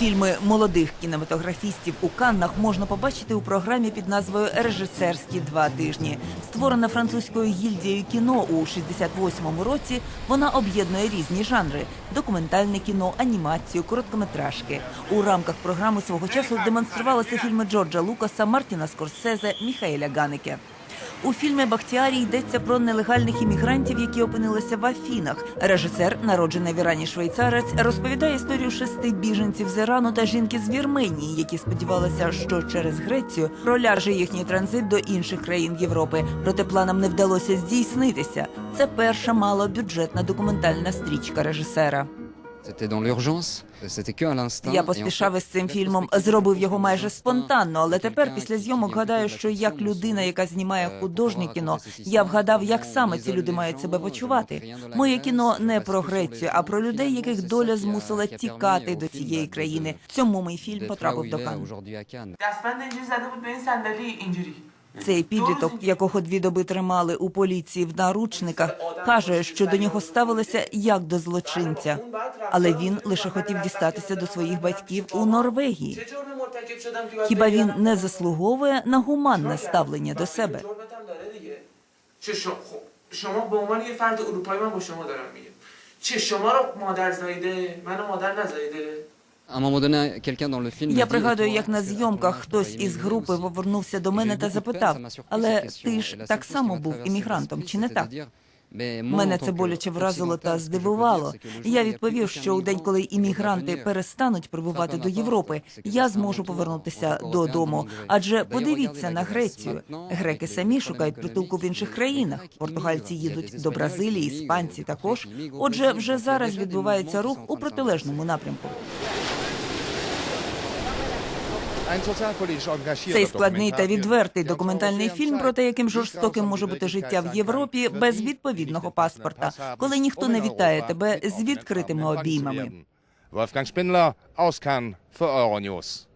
Фільми молодих кінематографістів у Каннах можна побачити у програмі під назвою Режисерські два тижні. Створена французькою гільдією кіно у 68-му році. Вона об'єднує різні жанри: документальне кіно, анімацію, короткометражки. У рамках програми свого часу демонструвалися фільми Джорджа Лукаса, Мартіна Скорсезе, Міхаеля Ганеке. У фільмі Бахтіарі йдеться про нелегальних іммігрантів, які опинилися в Афінах. Режисер, народжений в Ірані швейцарець, розповідає історію шести біженців з Ірану та жінки з Вірменії, які сподівалися, що через Грецію проляже їхній транзит до інших країн Європи. Проте планам не вдалося здійснитися. Це перша малобюджетна документальна стрічка режисера. Я поспішав із цим фільмом, зробив його майже спонтанно, але тепер після зйомок гадаю, що як людина, яка знімає euh, художнє кіно, я вгадав, як саме ці люди мають себе почувати. Моє кіно не про Грецію, а про людей, яких доля змусила тікати до цієї країни. Цьому мій фільм потрапив до est цей підліток, якого дві доби тримали у поліції в наручниках, каже, що до нього ставилися як до злочинця, але він лише хотів дістатися до своїх батьків у Норвегії. Хіба він не заслуговує на гуманне ставлення до себе? Чи я пригадую, як на зйомках хтось із групи повернувся до мене та запитав, але ти ж так само був іммігрантом, чи не так? Мене це боляче вразило та здивувало. Я відповів, що у день, коли іммігранти перестануть прибувати до Європи, я зможу повернутися додому. Адже подивіться на Грецію. Греки самі шукають притулку в інших країнах. Португальці їдуть до Бразилії, іспанці також. Отже, вже зараз відбувається рух у протилежному напрямку. Цей складний та відвертий документальний фільм про те, яким жорстоким може бути життя в Європі без відповідного паспорта, коли ніхто не вітає тебе з відкритими обіймами. Wolfgang Spindler aus Cannes für Euronews.